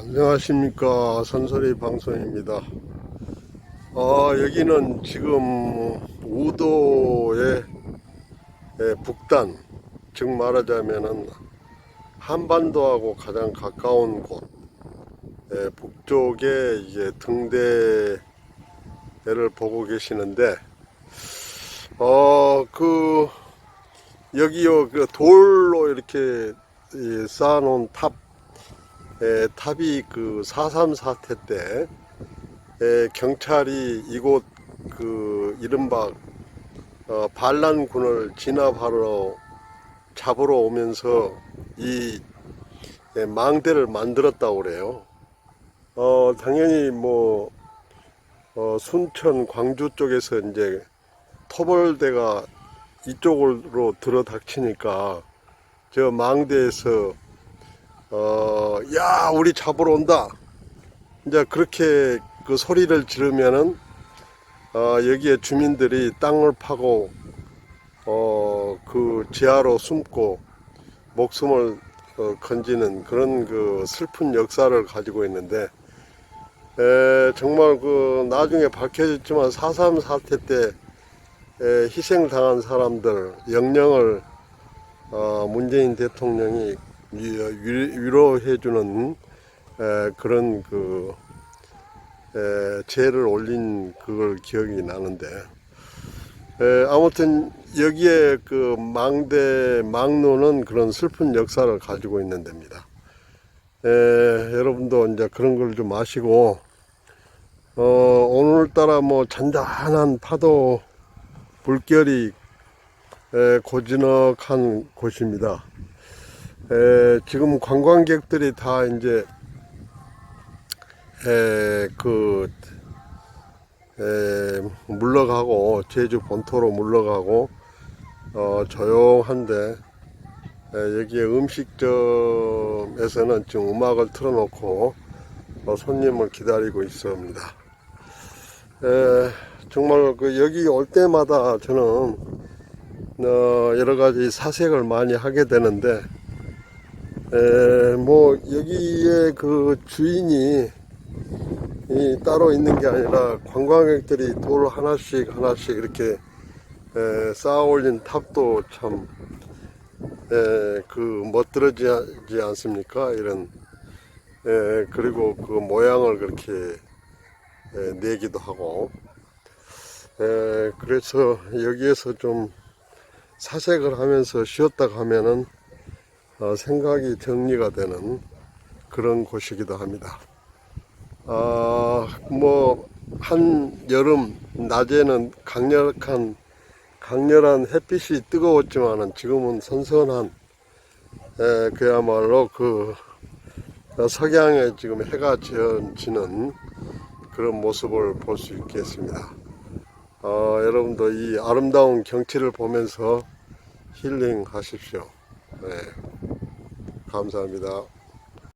안녕하십니까. 선소리 방송입니다. 어, 여기는 지금 우도의 예, 북단 즉 말하자면은 한반도하고 가장 가까운 곳. 예, 북쪽에 이제 등대를 보고 계시는데 어 그 여기요 그 돌로 이렇게 이 쌓아놓은 탑 에, 탑이 그 4.3 사태 때 에, 경찰이 이곳 그 이른바 어, 반란군을 진압하러 잡으러 오면서 이 에, 망대를 만들었다고 그래요. 어, 당연히 뭐 어, 순천 광주 쪽에서 이제 토벌대가 이쪽으로 들어닥치니까 저 망대에서 어, 야, 우리 잡으러 온다. 이제 그렇게 그 소리를 지르면은, 어, 여기에 주민들이 땅을 파고, 어, 그 지하로 숨고, 목숨을 어, 건지는 그런 그 슬픈 역사를 가지고 있는데, 에, 정말 그 나중에 밝혀졌지만 4.3 사태 때 에, 희생당한 사람들 영령을 어, 문재인 대통령이 위- 위로해주는 에, 그런 그 에, 죄를 올린 그걸 기억이 나는데 에, 아무튼 여기에 그 망대 망노는 그런 슬픈 역사를 가지고 있는 데입니다. 에, 여러분도 이제 그런 걸 좀 아시고 어, 오늘따라 뭐 잔잔한 파도 물결이 에, 고즈넉한 곳입니다. 에, 지금 관광객들이 다 이제 에, 그 에, 물러가고 제주 본토로 물러가고 어, 조용한데 에, 여기에 음식점에서는 지금 음악을 틀어놓고 어, 손님을 기다리고 있습니다. 에, 정말 그 여기 올 때마다 저는 어, 여러 가지 사색을 많이 하게 되는데 에, 뭐 여기에 그 주인이 이 따로 있는 게 아니라 관광객들이 돌 하나씩 하나씩 이렇게 에, 쌓아 올린 탑도 참 에, 그 멋들어지지 않습니까? 이런 에, 그리고 그 모양을 그렇게 에, 내기도 하고 에, 그래서 여기에서 좀 사색을 하면서 쉬었다가 하면은 어, 생각이 정리가 되는 그런 곳이기도 합니다. 아, 뭐, 한 여름, 낮에는 강력한, 강렬한 햇빛이 뜨거웠지만은 지금은 선선한, 에, 그야말로 그, 어, 석양에 지금 해가 져- 지는 그런 모습을 볼 수 있겠습니다. 어, 여러분도 이 아름다운 경치를 보면서 힐링 하십시오. 네. 감사합니다.